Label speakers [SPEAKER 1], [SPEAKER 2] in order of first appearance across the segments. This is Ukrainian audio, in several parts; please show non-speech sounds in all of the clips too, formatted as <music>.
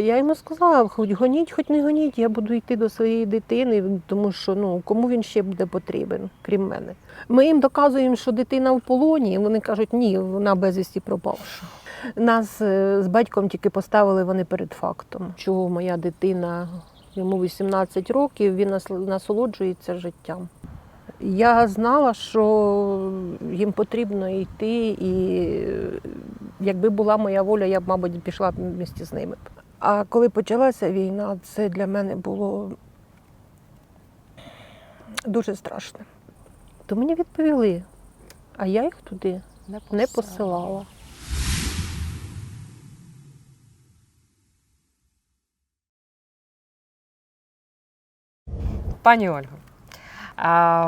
[SPEAKER 1] Я йому сказала, хоч гоніть, хоч не гоніть, я буду йти до своєї дитини, тому що ну кому він ще буде потрібен, крім мене. Ми їм доказуємо, що дитина в полоні, і вони кажуть, ні, вона безвісті пропавша. Нас е, з батьком тільки поставили вони перед фактом, чого моя дитина, йому 18 років, він насолоджується життям. Я знала, що їм потрібно йти, і якби була моя воля, я б, мабуть, пішла місті з ними. А коли почалася війна, це для мене було дуже страшно. То мені відповіли, а я їх туди не посилала.
[SPEAKER 2] Пані Ольго,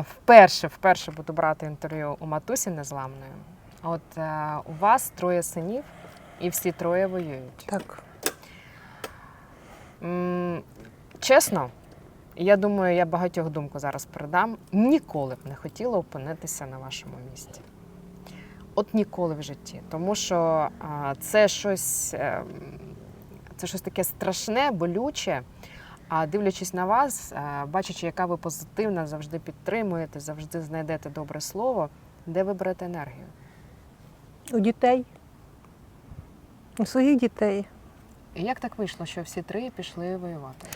[SPEAKER 2] вперше, вперше буду брати інтерв'ю у матусі незламної. От е, у вас троє синів, і всі троє воюють.
[SPEAKER 1] Так.
[SPEAKER 2] Чесно, я думаю, я багатьох думку зараз передам. Ніколи б не хотіла опинитися на вашому місці. От ніколи в житті. Тому що це щось, ем, це щось таке страшне, болюче. А дивлячись на вас, е, бачачи, яка ви позитивна, завжди підтримуєте, завжди знайдете добре слово, де ви берете енергію?
[SPEAKER 1] У дітей, у своїх дітей.
[SPEAKER 2] І як так вийшло, що всі три пішли воювати?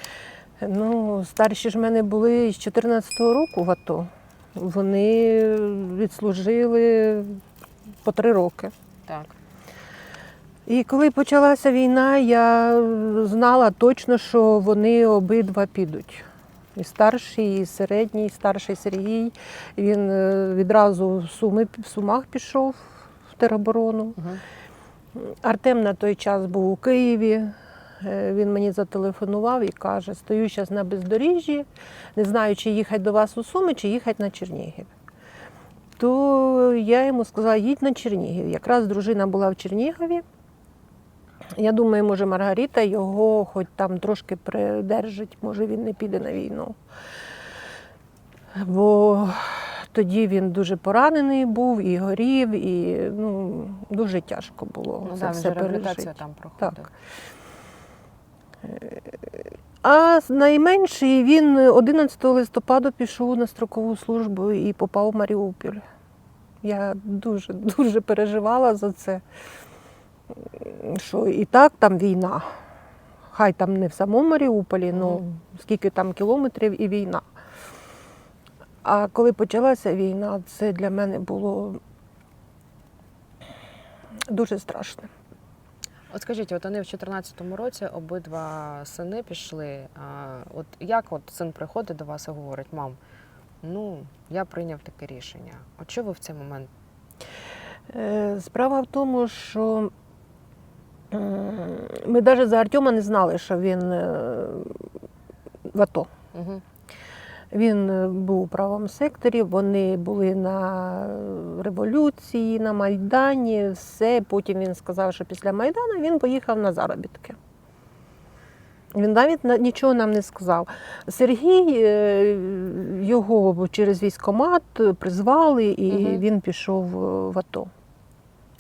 [SPEAKER 1] Ну, старші ж в мене були з 14-го року в АТО. Вони відслужили по три роки.
[SPEAKER 2] Так.
[SPEAKER 1] І коли почалася війна, я знала точно, що вони обидва підуть. І старший, і середній, і старший Сергій. Він е, відразу в Суми в Сумах пішов в тероборону.
[SPEAKER 2] Угу.
[SPEAKER 1] Артем на той час був у Києві. Е, Він мені зателефонував і каже: стою зараз на бездоріжжі, не знаю, чи їхати до вас у Суми, чи їхати на Чернігів. То я йому сказала, їдь на Чернігів. Якраз дружина була в Чернігові. Я думаю, може, Маргарита його хоч там трошки придержить, може він не піде на війну. Бо тоді він дуже поранений був, і горів, і ну, дуже тяжко було
[SPEAKER 2] Ну,
[SPEAKER 1] це
[SPEAKER 2] да,
[SPEAKER 1] все пережити.
[SPEAKER 2] там.
[SPEAKER 1] Так. А найменший він 11 листопада пішов на строкову службу і попав в Маріуполь. Я дуже дуже переживала за це, що і так там війна. Хай там не в самому Маріуполі,
[SPEAKER 2] Мгм.
[SPEAKER 1] скільки там кілометрів і війна. А коли почалася війна, це для мене було дуже страшно.
[SPEAKER 2] От скажіть, от вони в 14-му році обидва сини пішли. А, от як от син приходить до вас і говорить, мам, ну я прийняв таке рішення. От що ви в цей момент?
[SPEAKER 1] Е, Справа в тому, що ми навіть за Артема не знали, що він е, в АТО.
[SPEAKER 2] Угу.
[SPEAKER 1] Він е, був у правому секторі, вони були на революції, на Майдані, все. Потім він сказав, що після Майдану він поїхав на заробітки. Він навіть нічого нам не сказав. Сергій е, його через військкомат призвали, і
[SPEAKER 2] Мгм.
[SPEAKER 1] він пішов е, в АТО.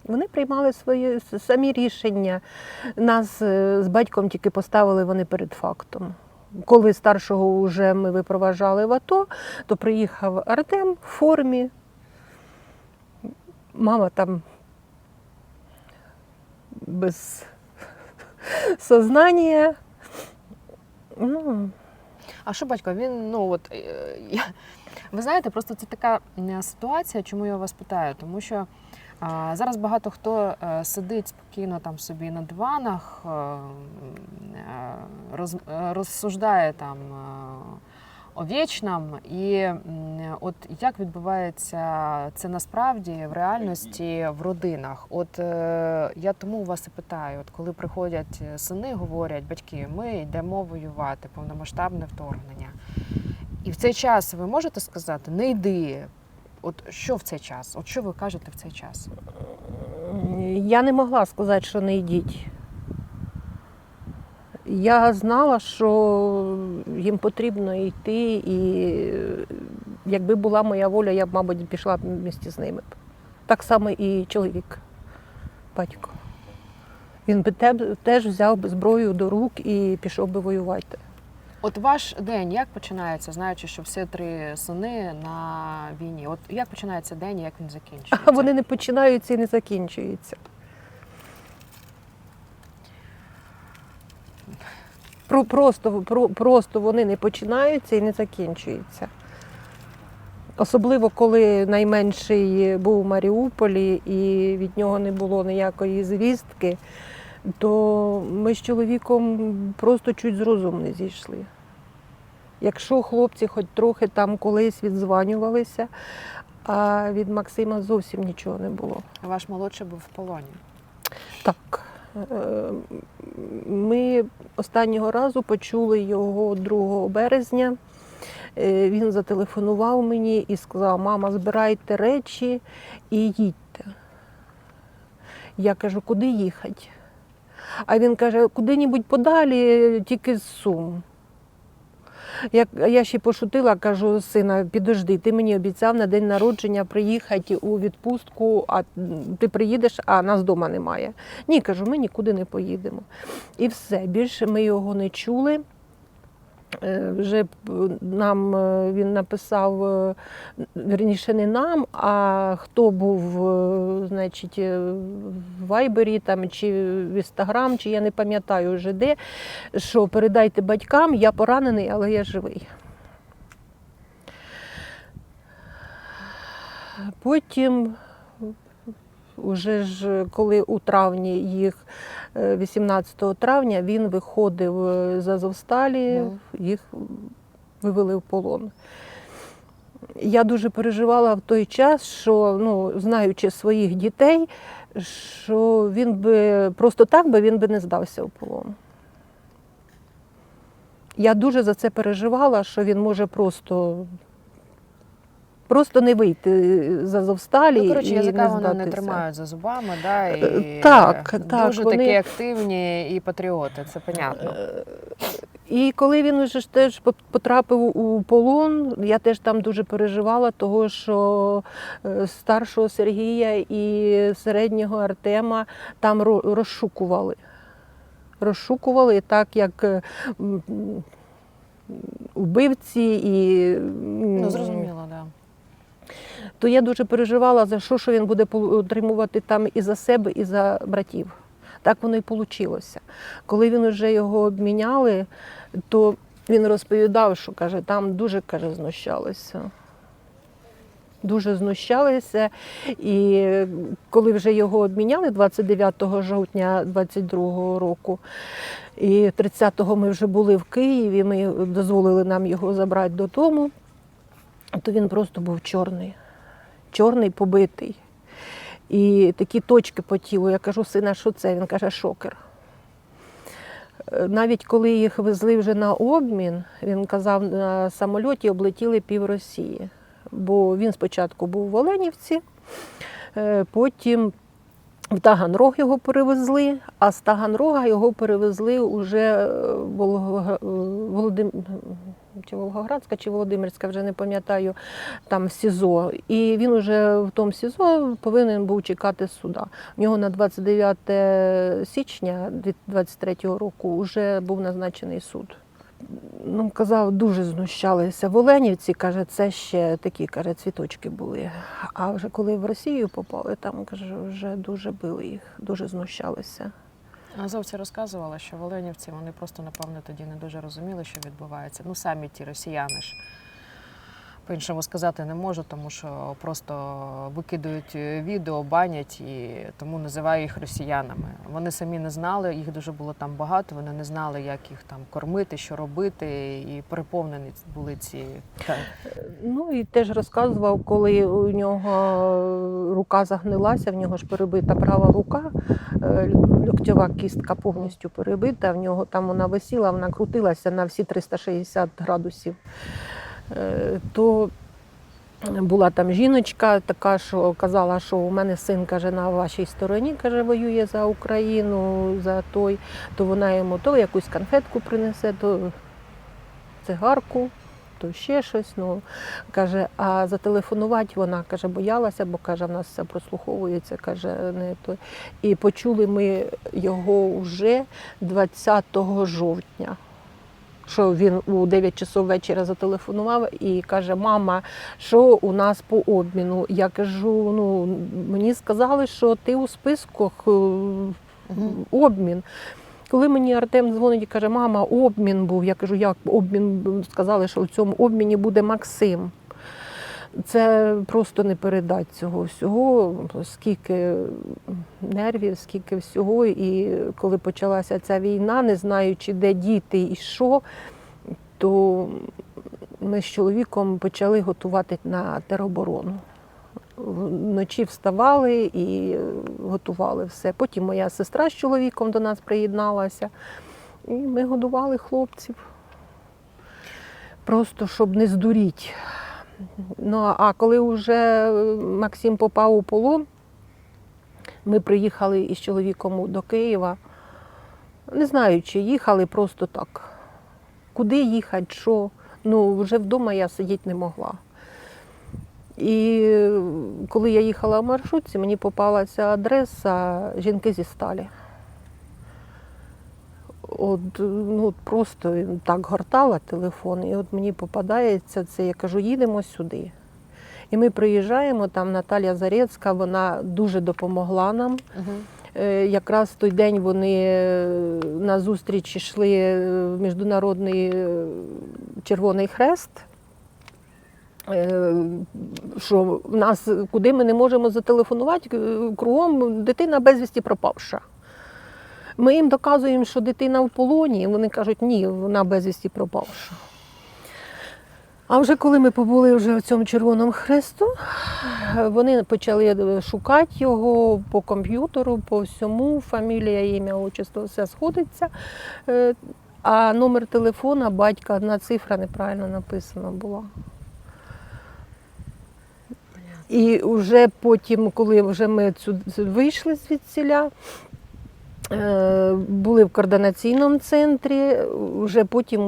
[SPEAKER 1] Вони приймали свої самі рішення. Нас з батьком тільки поставили вони перед фактом. Коли старшого вже ми випроважали в АТО, то приїхав Артем в формі. Мама там без сознання. Ну,
[SPEAKER 2] А що батько? Він ну от е, ви знаєте, просто це така ситуація, чому я вас питаю, тому що. Зараз багато хто е, сидить спокійно там собі на диванах, е, е, роз, розсуждає там о вічному. І от як відбувається це насправді в реальності в родинах? От я тому вас і питаю: от коли приходять сини, говорять батьки, ми йдемо воювати, повномасштабне вторгнення. І в цей час ви можете сказати, не йди. От що в цей час? От що ви кажете в цей час?
[SPEAKER 1] я не могла сказати, що не йдіть. Я знала, що їм потрібно йти, і якби була моя воля, я б, мабуть, пішла в місті з ними. Так само і чоловік, батько. Він би теж взяв би зброю до рук і пішов би воювати.
[SPEAKER 2] От ваш день як починається, знаючи, що всі три сини на війні? От як починається день і як він закінчується?
[SPEAKER 1] А <laughs> вони не починаються і не закінчуються. Про, просто, про, просто вони не починаються і не закінчуються. Особливо, коли найменший був у Маріуполі і від нього не було ніякої звістки, то ми з чоловіком просто чуть з розуму не зійшли. Якщо хлопці хоч трохи там колись відзванювалися, а від Максима зовсім нічого не було.
[SPEAKER 2] Ваш молодший був в полоні.
[SPEAKER 1] Так. е, Ми останнього разу почули його 2 березня. Е, Він зателефонував мені і сказав: мама, збирайте речі і їдьте. Я кажу, куди їхати? А він каже, куди-небудь подалі, тільки з Сум. Я, я ще пошутила, кажу, сина, підожди, ти мені обіцяв на день народження приїхати у відпустку, а ти приїдеш, а нас вдома немає. Ні, кажу, ми нікуди не поїдемо. І все, більше ми його не чули. Е, Вже нам е, він написав, е, верніше не нам, а хто був, е, значить, е, в Вайбері там, чи в Інстаграм, чи я не пам'ятаю вже де, що передайте батькам, я поранений, але я живий. Потім, уже ж коли у травні їх, е, 18 травня, він виходив е, з Азовсталі,
[SPEAKER 2] Мгм.
[SPEAKER 1] їх вивели в полон. Я дуже переживала в той час, що ну, знаючи своїх дітей, що він би просто так би він би не здався в полон. Я дуже за це переживала, що він може просто, просто не вийти з Азовсталі.
[SPEAKER 2] Ну, коротше, язика
[SPEAKER 1] не
[SPEAKER 2] вони не тримають за зубами, да, і
[SPEAKER 1] Е, так,
[SPEAKER 2] е,
[SPEAKER 1] так,
[SPEAKER 2] дуже
[SPEAKER 1] вони-
[SPEAKER 2] такі активні і патріоти, це понятно.
[SPEAKER 1] Е, І коли він вже ж теж потрапив у полон, я теж там дуже переживала, того що е, старшого Сергія і середнього Артема там розшукували. Розшукували так, як е, убивці і
[SPEAKER 2] Ну, зрозуміло, да.
[SPEAKER 1] То я дуже переживала за що, що він буде отримувати там і за себе, і за братів. Так воно і вийшло. Коли він вже його обміняли, то він розповідав, що каже, там дуже каже, знущалися. Дуже знущалися. І коли вже його обміняли 29 жовтня 22 року, і 30-го ми вже були в Києві, ми дозволили нам його забрати додому, то він просто був чорний чорний побитий. І такі точки по тілу. Я кажу, сина, що це? Він каже, шокер. Е, Навіть коли їх везли вже на обмін, він казав, на самольоті облетіли пів Росії. Бо він спочатку був в Оленівці, е, потім в Таганрог його перевезли, а з Таганрога його перевезли уже Володим... чи Волгоградська, чи Володимирська, вже не пам'ятаю, там СІЗО. І він уже в тому СІЗО повинен був чекати суда. У нього на 29 січня 2023 року вже був назначений суд. Ну, казав, дуже знущалися. В Оленівці, каже, це ще такі каже, цвіточки були. А вже коли в Росію попали, там каже, вже дуже били їх, дуже знущалися.
[SPEAKER 2] Азовці розказували, що в Оленівці вони просто, напевно, тоді не дуже розуміли, що відбувається. Ну, самі ті росіяни ж. По-іншому сказати не можу, тому що просто викидають е, відео, банять і тому називаю їх росіянами. Вони самі не знали, їх дуже було там багато, вони не знали, як їх там кормити, що робити, і переповнені були ці
[SPEAKER 1] Ну і теж розказував, коли у нього рука загнилася, в нього ж перебита права рука, е, ліктьова кістка повністю перебита, в нього там вона висіла, вона крутилася на всі 360 градусів. Е, То була там жіночка така, що казала, що у мене син каже, на вашій стороні каже, воює за Україну, за той, то вона йому то якусь конфетку принесе, то цигарку. то ще щось. Ну, каже, а зателефонувати вона каже, боялася, бо каже, в нас все прослуховується. каже, не то. І почули ми його вже 20 жовтня. Що він у 9 часов вечора зателефонував і каже: Мама, що у нас по обміну? Я кажу: ну мені сказали, що ти у списках е, обмін. Коли мені Артем дзвонить і каже, мама, обмін був. Я кажу, як обмін сказали, що в цьому обміні буде Максим. Це просто не передать цього всього, скільки нервів, скільки всього. І коли почалася ця війна, не знаючи, де діти і що, то ми з чоловіком почали готувати на тероборону. Вночі вставали і готували все. Потім моя сестра з чоловіком до нас приєдналася, і ми годували хлопців. Просто щоб не здуріть. Ну, а коли вже Максим попав у полон, ми приїхали із чоловіком до Києва. Не знаю, чи їхали просто так. Куди їхати, що. Ну, вже вдома я сидіти не могла. І коли я їхала в маршрутці, мені попалася адреса жінки зі сталі. От, ну, от просто так гортала телефон, і от мені попадається це, я кажу, їдемо сюди. І ми приїжджаємо, там Наталя Зарецька, вона дуже допомогла нам.
[SPEAKER 2] Угу.
[SPEAKER 1] Е, Якраз в той день вони е, на зустріч йшли в Міжнародний е, Червоний Хрест. Е, Що в нас куди ми не можемо зателефонувати, е, кругом дитина безвісті пропавша. Ми їм доказуємо, що дитина в полоні, і вони кажуть, ні, вона безвісті пропавша. А вже коли ми побули вже в цьому Червоному хресту, вони почали шукати його по комп'ютеру, по всьому, фамілія, ім'я, отчество, все сходиться. Е, А номер телефона батька, одна цифра неправильно написана була. І вже потім, коли вже ми вийшли звідсіля, були в координаційному центрі, вже потім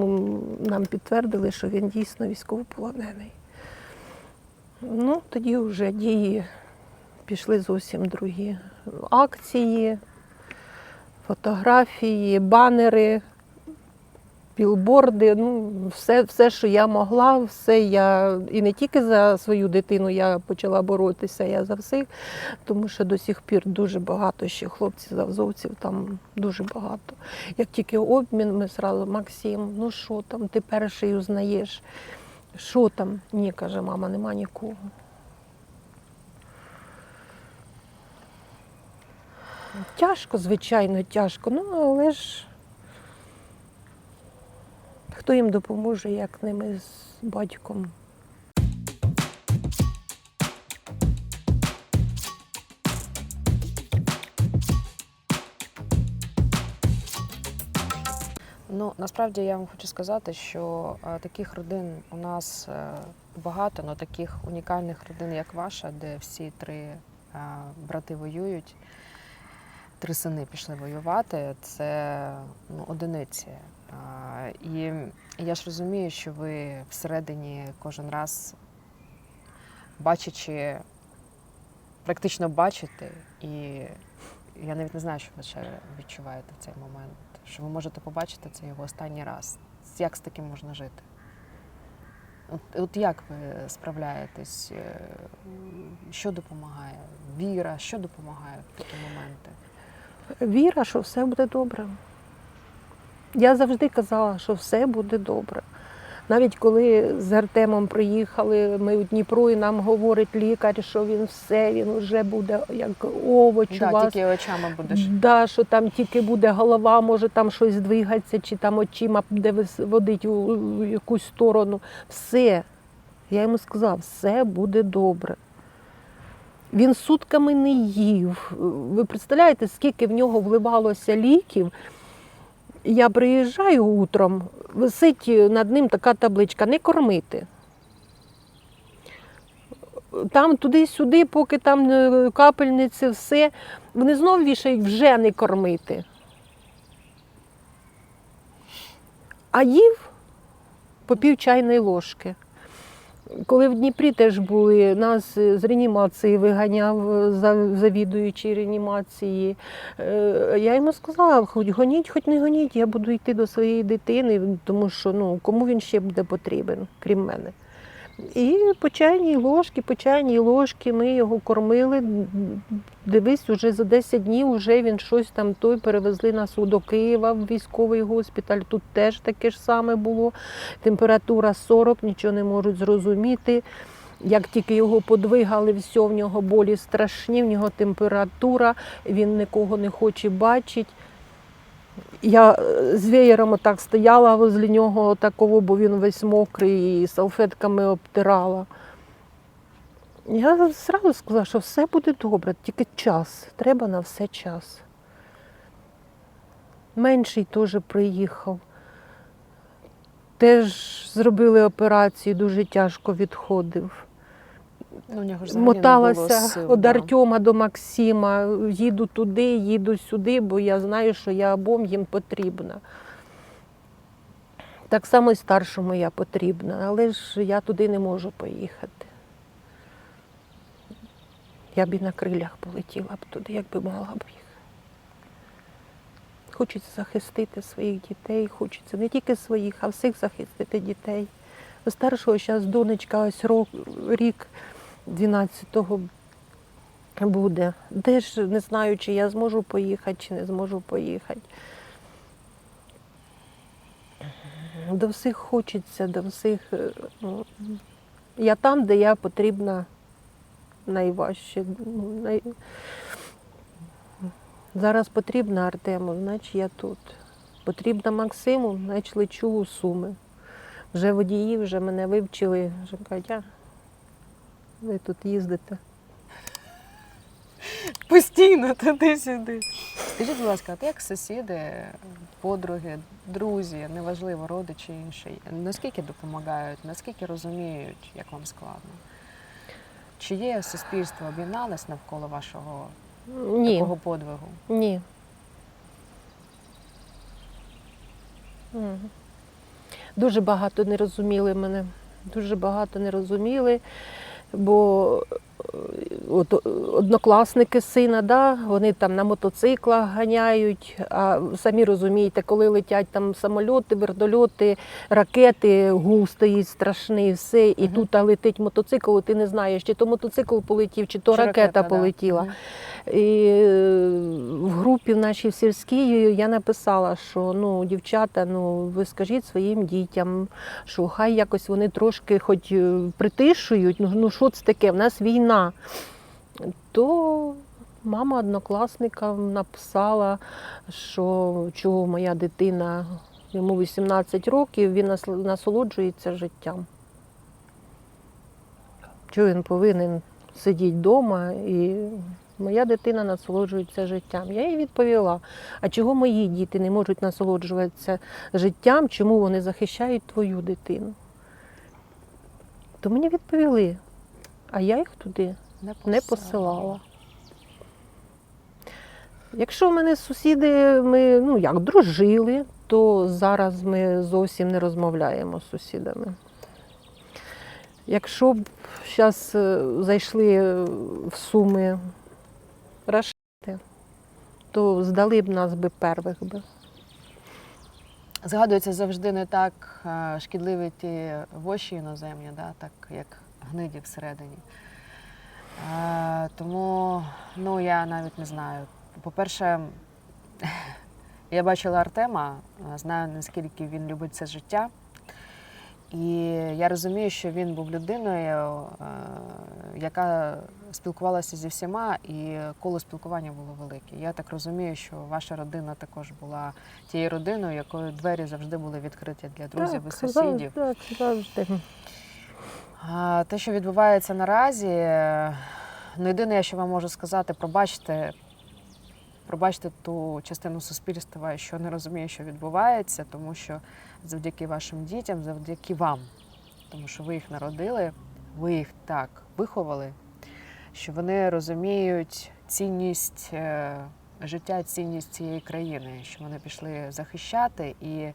[SPEAKER 1] нам підтвердили, що він дійсно військовополонений. Ну, тоді вже дії пішли зовсім другі. Акції, фотографії, банери, білборди. Ну, все, все, що я могла, все я і не тільки за свою дитину я почала боротися, я за всіх, тому що до сих пір дуже багато ще хлопців азовців, там дуже багато. Як тільки обмін, ми зразу Максим, ну що там, ти перший узнаєш. Що там? Ні, каже, мама, нема нікого. Тяжко, звичайно, тяжко, ну але ж хто їм допоможе, як не ми з батьком.
[SPEAKER 2] Ну насправді я вам хочу сказати, що е, таких родин у нас е, багато, але таких унікальних родин, як ваша, де всі три е, брати воюють, три сини пішли воювати, це ну, одиниці. І я ж розумію, що ви всередині кожен раз бачачи, практично бачите, і я навіть не знаю, що ви ще відчуваєте в цей момент, що ви можете побачити це його останній раз. Як з таким можна жити? От, от як ви справляєтесь? Е, Що допомагає? Віра, що допомагає в такі моменти?
[SPEAKER 1] Віра, що все буде добре. Я завжди казала, що все буде добре. Навіть коли з Артемом приїхали, ми у Дніпро, і нам говорить лікар, що він все, він вже буде як овоч у вас.
[SPEAKER 2] тільки очами будеш.
[SPEAKER 1] Да, що там тільки буде голова, може там щось двигатися, чи там очима буде вис- водить у, якусь сторону. Все. Я йому сказав, все буде добре. Він сутками не їв. Ви представляєте, скільки в нього вливалося ліків? Я приїжджаю утром, висить над ним така табличка не кормити. Там туди-сюди, поки там е, капельниці, все. Вони знов вішають вже не кормити. А їв по пів чайної ложки. Коли в Дніпрі теж були, нас з реанімації виганяв завідуючий реанімації. Е, Я йому сказала, хоч гоніть, хоч не гоніть, я буду йти до своєї дитини, тому що ну, кому він ще буде потрібен, крім мене. І по чайній ложці, по чайній ложці ми його кормили. Дивись, уже за 10 днів вже він щось там той перевезли нас до Києва в військовий госпіталь. Тут теж таке ж саме було. Температура 40, нічого не можуть зрозуміти. Як тільки його подвигали, все, в нього болі страшні, в нього температура, він нікого не хоче бачити. Я е, з веєром отак стояла возле нього, такого, бо він весь мокрий, і салфетками обтирала. Я зразу сказала, що все буде добре, тільки час. Треба на все час. Менший теж приїхав. Теж зробили операцію, дуже тяжко відходив.
[SPEAKER 2] Ну, нього ж
[SPEAKER 1] Моталася
[SPEAKER 2] сил,
[SPEAKER 1] від. Артема до Максима. Їду туди, їду сюди, бо я знаю, що я обом їм потрібна. Так само і старшому я потрібна, але ж я туди не можу поїхати. Я б і на крилях полетіла б туди, якби могла б їх. Хочеться захистити своїх дітей, хочеться не тільки своїх, а всіх захистити дітей. У старшого зараз донечка ось рік 12-го буде. Де ж не знаю, чи я зможу поїхати, чи не зможу поїхати. До всіх хочеться, до всіх. е, ну, Я там, де я потрібна найважче. ну, Най... Зараз потрібна Артему, значить я тут. Потрібна Максиму, значить лечу у Суми. Вже водії вже мене вивчили, вже кажуть, ви тут їздите.
[SPEAKER 2] Постійно туди-сюди. Скажіть, будь ласка, от як сусіди, подруги, друзі, неважливо, родичі інші, наскільки допомагають, наскільки розуміють, як вам складно? Чи є суспільство об'єдналось навколо вашого
[SPEAKER 1] Ні,
[SPEAKER 2] такого подвигу?
[SPEAKER 1] ні. Дуже багато не розуміли мене. Дуже багато не розуміли, бо от, однокласники сина, да, вони там на мотоциклах ганяють, а самі розумієте, коли летять там самольоти, вертольоти, ракети, гул стоїть страшний, все, і
[SPEAKER 2] Мгм.
[SPEAKER 1] тут а, летить мотоцикл, і ти не знаєш, чи то мотоцикл полетів, чи то
[SPEAKER 2] Чи
[SPEAKER 1] ракета,
[SPEAKER 2] да.
[SPEAKER 1] полетіла.
[SPEAKER 2] Мгм.
[SPEAKER 1] І е, в групі в нашій в сільській я написала, що ну, дівчата, ну ви скажіть своїм дітям, що хай якось вони трошки хоч е, притишують, ну, ну що це таке, в нас війна. То мама однокласника написала, що чого моя дитина, йому 18 років, він насолоджується життям. Чого він повинен сидіти вдома і моя дитина насолоджується життям. Я їй відповіла: а чого мої діти не можуть насолоджуватися життям, чому вони захищають твою дитину? То мені відповіли, а я їх туди не посилала. Якщо в мене сусіди, ми ну як дружили, то зараз ми зовсім не розмовляємо з сусідами. Якщо б зараз зайшли в суми рашити, то здали б нас би первих би.
[SPEAKER 2] Згадується завжди не так е, шкідливі ті воші іноземні, да, так як гниді всередині. Е, тому ну, я навіть не знаю. По-перше, <laughs> я бачила Артема, е, знаю, наскільки він любить це життя. І я розумію, що він був людиною, е, яка спілкувалася зі всіма, і коло спілкування було велике. Я так розумію, що ваша родина також була тією родиною, якою двері завжди були відкриті для друзів і сусідів.
[SPEAKER 1] Так, завжди.
[SPEAKER 2] Те, що відбувається наразі, е, ну єдине, що вам можу сказати, пробачте, пробачте ту частину суспільства, що не розуміє, що відбувається, тому що завдяки вашим дітям, завдяки вам, тому що ви їх народили, ви їх так виховали, що вони розуміють цінність е, життя, цінність цієї країни, що вони пішли захищати і е,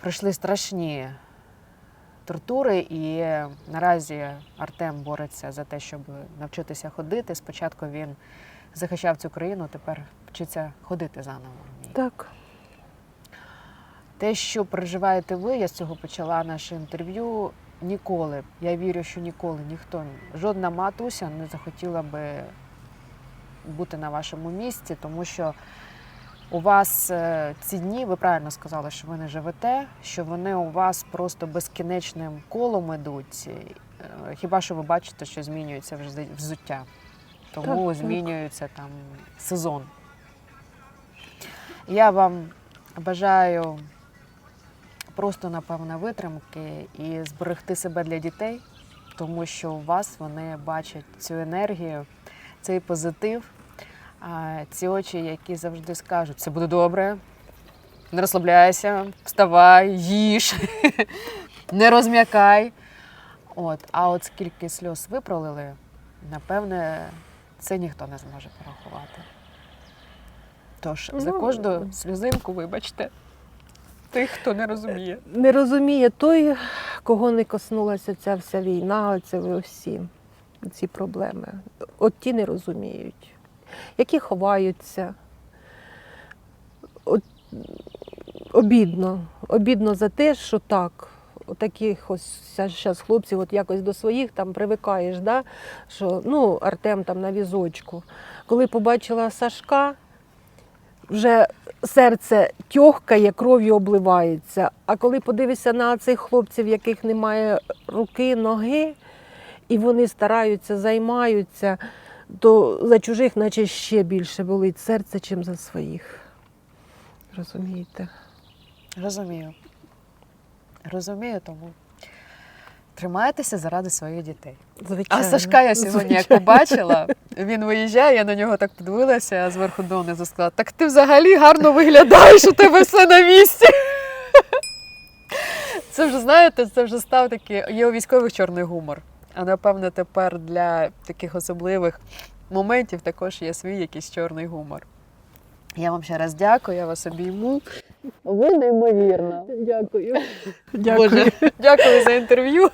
[SPEAKER 2] пройшли страшні тортури, і наразі Артем бореться за те, щоб навчитися ходити. Спочатку він захищав цю країну, тепер вчиться ходити заново.
[SPEAKER 1] Так.
[SPEAKER 2] Те, що переживаєте ви, я з цього почала наше інтерв'ю. Ніколи, я вірю, що ніколи ніхто, жодна матуся не захотіла би бути на вашому місці, тому що у вас е, ці дні, ви правильно сказали, що ви не живете, що вони у вас просто безкінечним колом ідуть. Е, Хіба що ви бачите, що змінюється вже взуття, тому
[SPEAKER 1] Так, так.
[SPEAKER 2] змінюється там сезон. Я вам бажаю просто, напевно, витримки і зберегти себе для дітей, тому що у вас вони бачать цю енергію, цей позитив, а, ці очі, які завжди скажуть, все буде добре, не розслабляйся, вставай, їж, <laughs> не розм'якай. От, а от скільки сльоз ви пролили, напевне, це ніхто не зможе порахувати. Тож за
[SPEAKER 1] Ну,
[SPEAKER 2] кожну сльозинку, вибачте, той, хто не розуміє.
[SPEAKER 1] Не розуміє той, кого не коснулася ця вся війна, це ви всі ці проблеми. От ті не розуміють, які ховаються. От, обідно. Обідно за те, що так. Таких ось зараз хлопців, от якось до своїх там привикаєш, да? що ну, Артем там на візочку. Коли побачила Сашка, вже серце тьохкає, кров'ю обливається. А коли подивишся на цих хлопців, яких немає руки, ноги, і вони стараються, займаються, то за чужих, наче ще більше болить серце, чим за своїх. Розумієте?
[SPEAKER 2] Розумію. Розумію, тому тримайтеся заради своїх дітей.
[SPEAKER 1] Звичайно.
[SPEAKER 2] А Сашка я сьогодні як побачила, він виїжджає, я на нього так подивилася, а зверху донизу сказала, так ти взагалі гарно виглядаєш, у тебе все на місці. Це вже, знаєте, це вже став такий, є у військових чорний гумор. А напевно тепер для таких особливих моментів також є свій якийсь чорний гумор. Я вам ще раз дякую, я вас обійму. Ви неймовірно.
[SPEAKER 1] Дякую.
[SPEAKER 2] Боже, дякую за інтерв'ю.